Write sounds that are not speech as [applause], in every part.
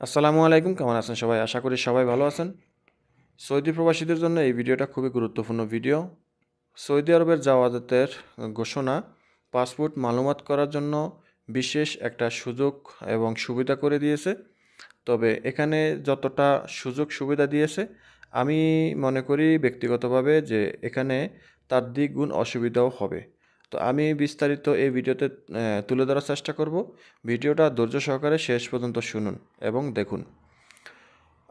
আসসালামু আলাইকুম, কেমন আছেন সবাই? আশা করি সবাই ভালো আছেন। সৌদি প্রবাসীদের জন্য এই ভিডিওটা খুবই গুরুত্বপূর্ণ ভিডিও। সৌদি আরবের যাওয়াতের ঘোষণা, পাসপোর্ট মালুমাত করার জন্য বিশেষ একটা সুযোগ এবং সুবিধা করে দিয়েছে। তবে এখানে যতটা সুযোগ সুবিধা দিয়েছে, আমি মনে করি ব্যক্তিগতভাবে যে এখানে তার দ্বিগুণ অসুবিধাও হবে। তো আমি বিস্তারিত এই ভিডিওতে তুলে ধরার চেষ্টা করব। ভিডিওটা ধৈর্য সহকারে শেষ পর্যন্ত শুনুন এবং দেখুন।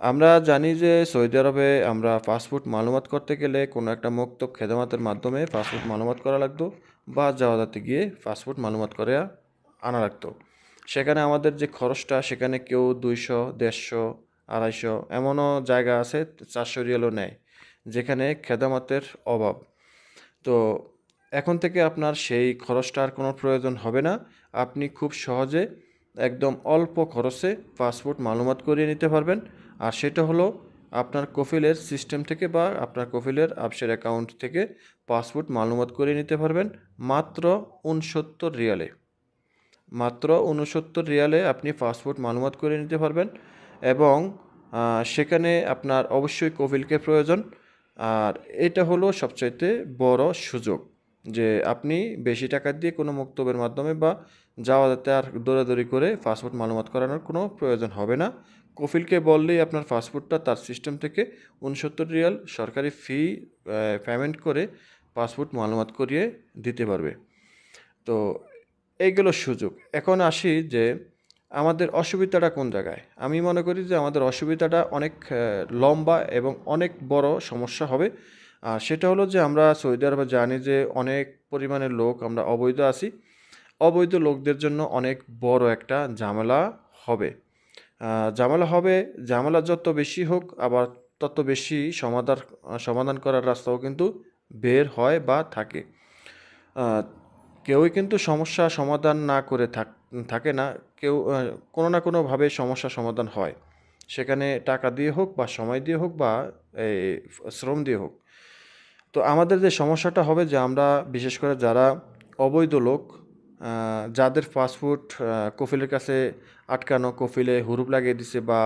আমরা জানি যে সৌদি আরবে আমরা পাসপোর্ট মালুমাত করতে গেলে কোনো একটা মুক্ত খেদমাতের মাধ্যমে পাসপোর্ট মালুমাত করা লাগতো বা যাওয়াতে গিয়ে পাসপোর্ট মালুমাত করে আনা লাগতো। সেখানে আমাদের যে খরচটা, সেখানে কেউ দুইশো, দেড়শো, আড়াইশো এমনও জায়গা আছে, চারশো রিয়ালও নেয়, যেখানে খেদামাতের অভাব। তো এখন থেকে আপনার সেই খরচটার কোনো প্রয়োজন হবে না। আপনি খুব সহজে একদম অল্প খরচে পাসপোর্ট মালুমাত করিয়ে নিতে পারবেন। আর সেটা হলো আপনার কফিলের সিস্টেম থেকে বা আপনার কফিলের আপসের অ্যাকাউন্ট থেকে পাসপোর্ট মালুমাত করিয়ে নিতে পারবেন মাত্র উনসত্তর রিয়ালে। মাত্র উনসত্তর রিয়ালে আপনি পাসপোর্ট মালুমাত করে নিতে পারবেন এবং সেখানে আপনার অবশ্যই কফিলকে প্রয়োজন। আর এটা হলো সবচাইতে বড় সুযোগ। যে আপনি বেশি টাকা দিয়ে কোনো মুক্তবের মাধ্যমে বা যাওয়া যাতে আর দৌড়াদৌড়ি করে পাসপোর্ট মালুমাত করানোর কোনো প্রয়োজন হবে না। কফিলকে বললেই আপনার পাসপোর্টটা তার সিস্টেম থেকে উনসত্তর রিয়াল সরকারি ফি পেমেন্ট করে পাসপোর্ট মালুমাত করিয়ে দিতে পারবে। তো এইগুলো সুযোগ। এখন আসি যে আমাদের অসুবিধাটা কোন জায়গায়? আমি মনে করি যে আমাদের অসুবিধাটা অনেক লম্বা এবং অনেক বড় সমস্যা হবে। আর সেটা হলো যে আমরা সৌদি আরবে জানি যে অনেক পরিমাণের লোক, আমরা অবৈধ আছি। অবৈধ লোকদের জন্য অনেক বড় একটা ঝামেলা হবে। ঝামেলা হবে, ঝামেলা যত বেশি হোক, আবার তত বেশি সমাধান সমাধান করার রাস্তাও কিন্তু বের হয় বা থাকে। কেউই কিন্তু সমস্যা সমাধান না করে থাক, থাকে না। কেউ কোনো না কোনোভাবে সমস্যা সমাধান হয়। সেখানে টাকা দিয়ে হোক বা সময় দিয়ে হোক বা শ্রম দিয়ে হোক। তো আমাদের যে সমস্যাটা হবে যে আমরা, বিশেষ করে যারা অবৈধ লোক যাদের পাসপোর্ট কফিলের কাছে আটকানো, কফিলে হুরুপ লাগিয়ে দিছে বা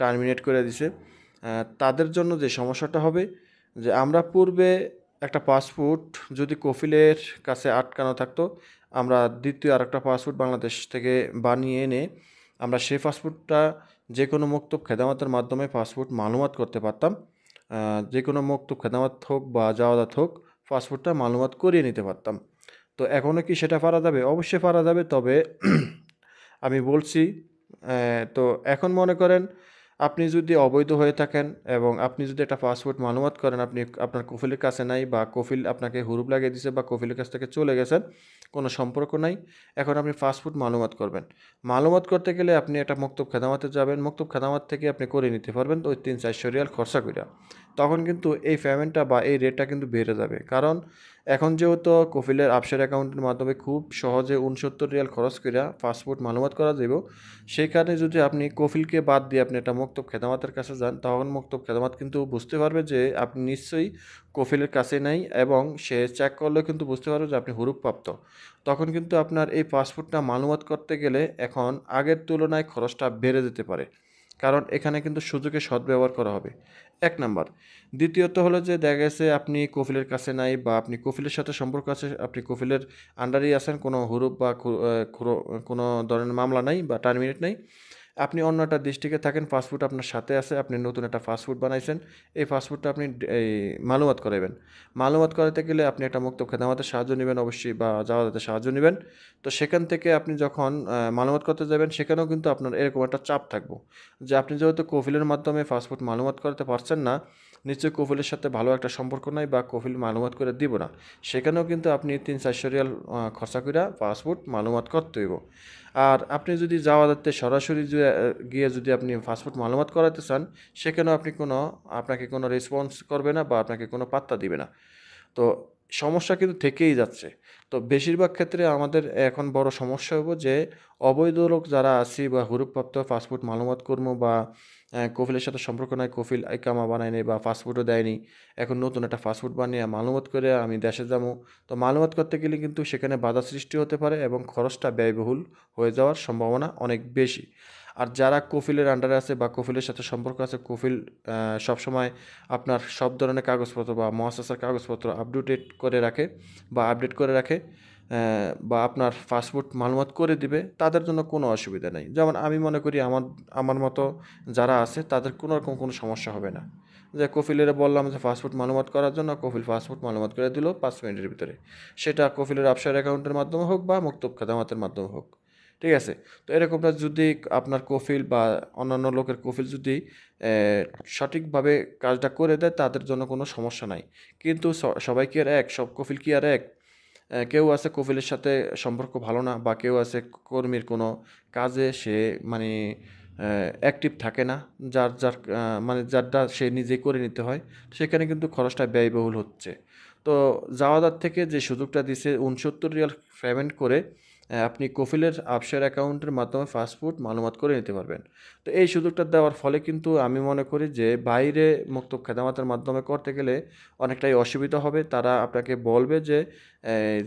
টার্মিনেট করে দিছে তাদের জন্য যে সমস্যাটা হবে যে আমরা পূর্বে একটা পাসপোর্ট যদি কফিলের কাছে আটকানো থাকতো, আমরা দ্বিতীয় আরেকটা পাসপোর্ট বাংলাদেশ থেকে বানিয়ে এনে আমরা সেই পাসপোর্টটা যে কোনো মুক্তব খেদামাতের মাধ্যমে পাসপোর্ট মালুমাত করতে পারতাম। যে কোনো মুক্তব খেদামাত হোক বা জাওয়াদাত হোক পাসপোর্টটা মালুমাত করিয়ে নিতে পারতাম। তো এখনও কি সেটা পারা যাবে? অবশ্যই পারা যাবে, তবে [clears throat] আমি বলছি তো এখন মনে করেন আপনি যদি অবৈধ হয়ে থাকেন এবং আপনি যদি একটা পাসপোর্ট মালুমাত করেন, আপনি আপনার কফিলের কাছে নাই বা কফিল আপনাকে হুরুপ লাগিয়ে দিছে বা কফিলের কাছ থেকে চলে গেছেন, কোনো সম্পর্ক নাই, এখন আপনি পাসপোর্ট মালুমাত করবেন। মালুমাত করতে গেলে আপনি একটা মুক্তব খেদামাতে যাবেন। মুক্তব খেদামাত থেকে আপনি করে নিতে পারবেন ওই তিন চারশো রিয়াল খরচা কইরা। তখন কিন্তু এই পেমেন্টটা বা এই রেটটা কিন্তু বেড়ে যাবে। কারণ এখন যেহেতু কফিলের আপসের অ্যাকাউন্টের মাধ্যমে খুব সহজে উনসত্তর রিয়াল খরচ কইরা পাসপোর্ট মালুমাত করা যাব সেখানে যদি আপনি কফিলকে বাদ দিয়ে আপনি একটা মুক্তব খেদামাতের কাছে যান, তখন মুক্তব খেদামাত কিন্তু বুঝতে পারবে যে আপনি নিশ্চয়ই কফিলের কাছে নাই এবং সে চেক করলেও কিন্তু বুঝতে পারবে যে আপনি হুরুপ্রাপ্ত। তখন কিন্তু আপনার এই পাসপোর্টটা মালুমাত করতে গেলে এখন আগের তুলনায় খরচটা বেড়ে যেতে পারে। কারণ এখানে কিন্তু সুযোগে সদ্ব্যবহার করা হবে। এক নাম্বার, দ্বিতীয়ত হলো যে দেখা গেছে আপনি কফিলের কাছে নাই বা আপনি কফিলের সাথে সম্পর্ক আছে, আপনি কফিলের আন্ডারেই আছেন, কোনো হুরুপ বা কোনো ধরনের মামলা নাই বা টার্মিনেট নাই। আপনি অন্য একটা ডিস্ট্রিক্টে থাকেন পাসপোর্ট আপনার সাথে আছে, আপনি নতুন একটা পাসপোর্ট বানাইছেন, এই পাসপোর্টটা আপনি এই মালুমাত করাবেন মালুমাত করাতে গেলে আপনি একটা মুক্ত খেদামাতের সাহায্য নেবেন, অবশ্যই বা যাওয়াতে সাহায্য নেবেন। তো সেখান থেকে আপনি যখন মালুমাত করতে যাবেন, সেখানেও কিন্তু আপনার এরকম একটা চাপ থাকব। যে আপনি যেহেতু কোভিলের মাধ্যমে পাসপোর্ট মালুমাত করতে পারছেন না নিশ্চয়ই কফিলের সাথে ভালো একটা সম্পর্ক নাই বা কফিল মালুমাত করে দিব না। সেখানেও কিন্তু আপনি তিন চারশো রিয়াল খরচা করে পাসপোর্ট মালুমাত করতে হইব। আর আপনি যদি যাওয়া যাতে সরাসরি গিয়ে যদি আপনি পাসপোর্ট মালুমাত করাতে চান, সেখানেও আপনি কোনো, আপনাকে কোনো রেসপন্স করবে না বা আপনাকে কোনো পাত্তা দিবে না। তো সমস্যা কিন্তু থেকেই যাচ্ছে। তো বেশিরভাগ ক্ষেত্রে আমাদের এখন বড় সমস্যা হব যে অবৈধ লোক যারা আছি বা হুরুপ্রাপ্ত পাসপোর্ট মালুমাত কর্ম বা কফিলের সাথে সম্পর্ক নাই, কফিল ইকামা বানায়নি বা পাসপোর্টও দেয়নি, এখন নতুন একটা পাসপোর্ট বানিয়ে মালুমাত করে আমি দেশে যাব। তো মালুমাত করতে গেলে কিন্তু সেখানে বাধা সৃষ্টি হতে পারে এবং খরচটা ব্যয়বহুল হয়ে যাওয়ার সম্ভাবনা অনেক বেশি। আর যারা কফিলের আন্ডারে আছে বা কফিলের সাথে সম্পর্ক আছে, কফিল সবসময় আপনার সব ধরনের কাগজপত্র বা মহাসাসার কাগজপত্র আপডেটেড করে রাখে বা আপডেট করে রাখে বা আপনার পাসপোর্ট মালুমাত করে দিবে, তাদের জন্য কোনো অসুবিধা নেই। যেমন আমি মনে করি আমার আমার মতো যারা আছে, তাদের কোনো রকম কোনো সমস্যা হবে না। যে কফিলের বললাম যে পাসপোর্ট মালুমাত করার জন্য কফিল পাসপোর্ট মালুমাত করে দিল পাঁচ মিনিটের ভিতরে। সেটা কফিলের আফসার অ্যাকাউন্টের মাধ্যমে হোক বা মুক্তব খাদামাতের মাধ্যমে হোক। ঠিক আছে? তো এরকমটা যদি আপনার কফিল বা অন্যান্য লোকের কফিল যদি সঠিকভাবে কাজটা করে দেয়, তাদের জন্য কোনো সমস্যা নাই। কিন্তু সবাই কি আর এক? সব কফিল কি আর এক? কেউ আছে কফিলের সাথে সম্পর্ক ভালো না বা কেউ আছে কর্মীর কোনো কাজে সে মানে অ্যাক্টিভ থাকে না। যার যার মানে যারটা সে নিজেই করে নিতে হয়, সেখানে কিন্তু খরচটা ব্যয়বহুল হচ্ছে। তো জাওয়াদার থেকে যে সুযোগটা দিছে, উনসত্তর রিয়াল পেমেন্ট করে আপনি কফিলের আপশেয়ার অ্যাকাউন্টের মাধ্যমে ফাস্টফুড মালুমাত করে নিতে পারবেন। তো এই সুযোগটা দেওয়ার ফলে কিন্তু আমি মনে করি যে, বাইরে মুক্ত খেদামাতের মাধ্যমে করতে গেলে অনেকটাই অসুবিধা হবে। তারা আপনাকে বলবে যে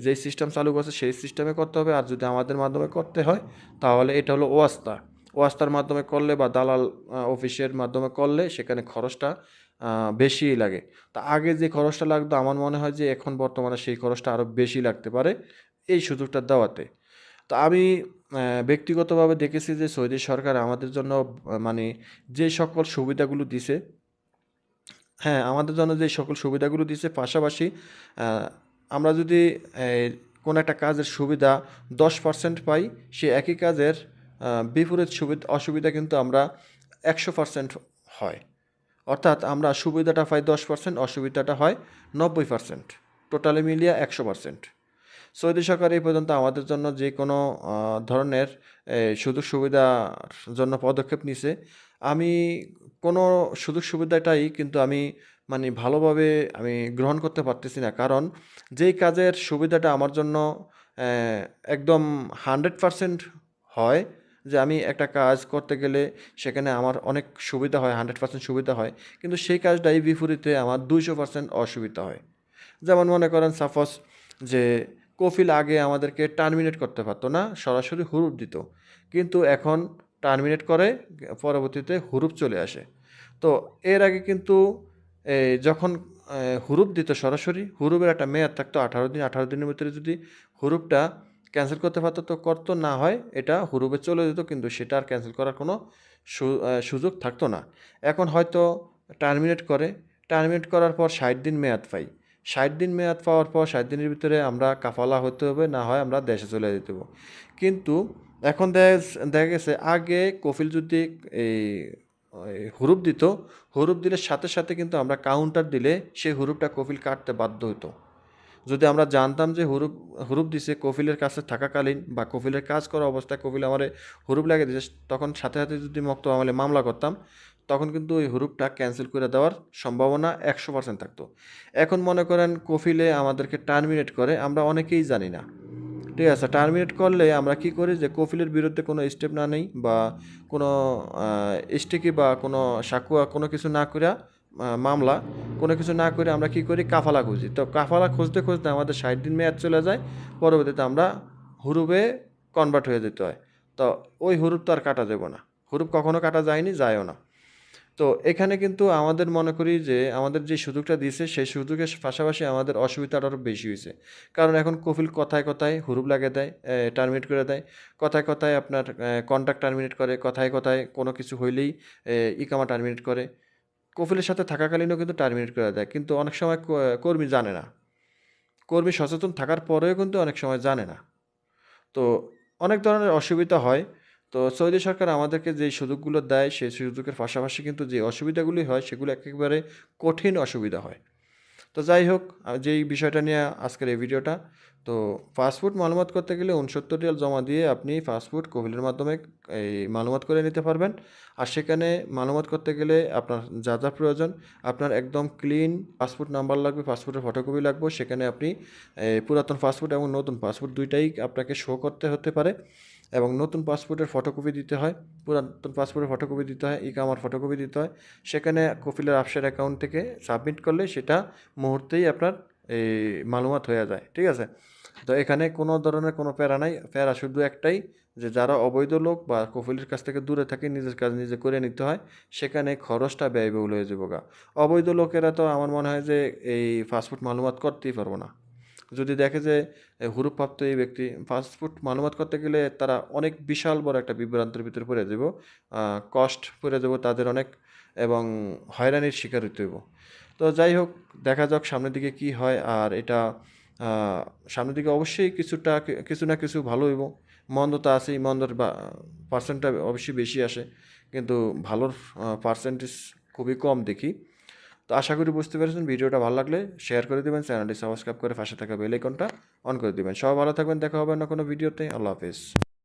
যেই সিস্টেম চালু করছে সেই সিস্টেমে করতে হবে। আর যদি আমাদের মাধ্যমে করতে হয়, তাহলে এটা হলো ওয়াস্তা। ওয়াস্তার মাধ্যমে করলে বা দালাল অফিসের মাধ্যমে করলে সেখানে খরচটা বেশিই লাগে। তা আগে যে খরচটা লাগতো, আমার মনে হয় যে, এখন বর্তমানে সেই খরচটা আরও বেশি লাগতে পারে। এই সুযোগটা দেওয়াতে। তো আমি ব্যক্তিগতভাবে দেখেছি যে সৌদি সরকার আমাদের জন্য মানে যে সকল সুবিধাগুলো দিছে হ্যাঁ আমাদের জন্য যে সকল সুবিধাগুলো দিছে, পাশাপাশি আমরা যদি কোনো একটা কাজের সুবিধা দশ পার্সেন্ট পাই, সে একই কাজের বিপরীত সুবিধা, অসুবিধা কিন্তু আমরা একশো পার্সেন্ট হয়। অর্থাৎ আমরা সুবিধাটা পাই দশ পার্সেন্ট অসুবিধাটা হয় নব্বই পার্সেন্ট টোটালি মিলিয়ে একশো পার্সেন্ট সৌদি সরকার এই পর্যন্ত আমাদের জন্য যে কোনো ধরনের সুযোগ সুবিধার জন্য পদক্ষেপ নিছে। আমি কোনো সুযোগ সুবিধাটাই কিন্তু আমি মানে ভালোভাবে আমি গ্রহণ করতে পারতেছি না। কারণ যেই কাজের সুবিধাটা আমার জন্য একদম হান্ড্রেড পারসেন্ট হয় যে আমি একটা কাজ করতে গেলে সেখানে আমার অনেক সুবিধা হয়, হান্ড্রেড পার্সেন্ট সুবিধা হয়। কিন্তু সেই কাজটাই বিপরীতে আমার দুইশো পার্সেন্ট অসুবিধা হয়। যেমন মনে করেন সাপোজ যে কফিল আগে আমাদেরকে টার্মিনেট করতে পারতো না, সরাসরি হুরুপ দিত। কিন্তু এখন টার্মিনেট করে, পরবর্তীতে হুরুপ চলে আসে। তো এর আগে কিন্তু যখন হুরুপ দিত সরাসরি, হুরুপের একটা মেয়াদ থাকতো আঠারো দিন, আঠারো দিনের ভিতরে যদি হুরুপটা ক্যান্সেল করতে পারতো, তো করতো, না হয় এটা হুরুপে চলে যেত, কিন্তু সেটা আর ক্যান্সেল করার কোনো সুযোগ থাকতো না। এখন হয়তো টার্মিনেট করে টার্মিনেট করার পর ষাট দিন মেয়াদ পাই। ষাট দিন মেয়াদ পাওয়ার পর ষাট দিনের ভিতরে আমরা কাফালা হতে হবে, না হয় আমরা দেশে চলে যেতে হবে কিন্তু এখন দেখা গেছে আগে কফিল যদি এই হুরুপ দিত, হুরুপ দিলে সাথে সাথে কিন্তু আমরা কাউন্টার দিলে সেই হুরুপটা কফিল কাটতে বাধ্য হতো যদি আমরা জানতাম যে হুরুপ হুরুপ দিছে কফিলের কাছে থাকাকালীন বা কফিলের কাজ করা অবস্থায় কফিল আমারে হুরুপ লাগিয়ে দিছে, তখন সাথে সাথে যদি মক্ত আমলে মামলা করতাম তখন কিন্তু ওই হুরুপটা ক্যান্সেল করে দেওয়ার সম্ভাবনা একশো পার্সেন্ট থাকতো। এখন মনে করেন কফিলে আমাদেরকে টার্মিনেট করে আমরা অনেকেই জানি না। ঠিক আছে টার্মিনেট করলে আমরা কি করি যে কফিলের বিরুদ্ধে কোনো স্টেপ না নেই বা কোনো স্টিকি বা কোনো সাকুয়া কোনো কিছু না আহ, মামলা কোনো কিছু না করে আমরা কি করি? কাফালা খুঁজি। তো কাফালা খুঁজতে খুঁজতে আমাদের ষাট দিন মেয়াদ চলে যায় পরবর্তীতে আমরা হুরুপে কনভার্ট হয়ে যেতে হয়। তো ওই হুরুপ তো আর কাটা যাবে না। হুরুপ কখনো কাটা যায়নি যায়ও না। তো এখানে কিন্তু আমাদের মনে করি যে আমাদের যে সুযোগটা দিয়েছে, সেই সুযোগের পাশাপাশি আমাদের অসুবিধাটা আরও বেশি হয়েছে। কারণ এখন কফিল কথায় কথায় হুরুপ লাগিয়ে দেয় টার্মিনেট করে দেয়। কথায় কথায় আপনার কন্ট্রাক্ট টার্মিনেট করে, কথায় কথায় কোনো কিছু হইলেই ইকামা টার্মিনেট করে। কফিলের সাথে থাকাকালীনও কিন্তু টার্মিনেট করে দেয়, কিন্তু অনেক সময় কর্মী জানে না। কর্মী সচেতন থাকার পরেও কিন্তু অনেক সময় জানে না। তো অনেক ধরনের অসুবিধা হয়। তো সৌদি সরকার আমাদেরকে যে সুযোগগুলো দেয়, সেই সুযোগের পাশাপাশি কিন্তু যে অসুবিধাগুলি হয়, সেগুলো একেবারে কঠিন অসুবিধা হয়। তো যাই হোক যেই বিষয়টা নিয়ে আজকের এই ভিডিওটা, তো ফাস্টফুড মালুমাত করতে গেলে উনসত্তর রিয়াল জমা দিয়ে আপনি ফাস্টফুড কোভিলের মাধ্যমে এই মালুমাত করে নিতে পারবেন। আর সেখানে মালুমাত করতে গেলে আপনার যা যা প্রয়োজন, আপনার একদম ক্লিন পাসপোর্ট নাম্বার লাগবে, পাসপোর্টের ফটোকপি লাগবে, সেখানে আপনি পুরাতন পাসপোর্ট এবং নতুন পাসপোর্ট দুইটাই আপনাকে শো করতে হতে পারে। এবং নতুন পাসপোর্টের ফটোকপি দিতে হয়, পুরাতন পাসপোর্টের ফটোকপি দিতে হয়, ইকামার ফটোকপি দিতে হয়। সেখানে কফিলের আপসের অ্যাকাউন্ট থেকে সাবমিট করলে সেটা মুহূর্তেই আপনার এই মালুমাত হয়ে যায়, ঠিক আছে? তো এখানে কোনো ধরনের কোনো প্যারা নাই। প্যারা শুধু একটাই, যে যারা অবৈধ লোক বা কফিলের কাছ থেকে দূরে থাকে, নিজের কাজ নিজে করে নিতে হয়, সেখানে খরচটা ব্যয়বহুল হয়ে যাব গা। অবৈধ লোকেরা তো আমার মনে হয় যে এই ফাস্টফুড মালুমাত করতেই পারব না। যদি দেখে যে হুরুপ্রাপ্ত এই ব্যক্তি ফাস্টফুড মালুমাত করতে গেলে তারা অনেক বিশাল বড় একটা বিভ্রান্তের ভিতরে পড়ে যাব কষ্ট পড়ে যাব তাদের অনেক এবং হয়রানির শিকার হইতে হইব। তো যাই হোক, দেখা যাক সামনের দিকে কি হয় আর এটা সামনের দিকে অবশ্যই কিছুটা কিছু না কিছু ভালো হইব। মন্দ তো আছেই, মন্দর পার্সেন্টটা অবশ্যই বেশি আসে। কিন্তু ভালোর পার্সেন্টেজ খুবই কম দেখি। তো আশা করি বুঝতে পেরেছেন। ভিডিওটা ভালো লাগলে শেয়ার করে দেবেন চ্যানেলটি সাবস্ক্রাইব করে পাশে থাকা বেল আইকনটা অন করে দেবেন। সবাই ভালো থাকবেন, দেখা হবে না কোনো ভিডিওতে আল্লাহ হাফেজ।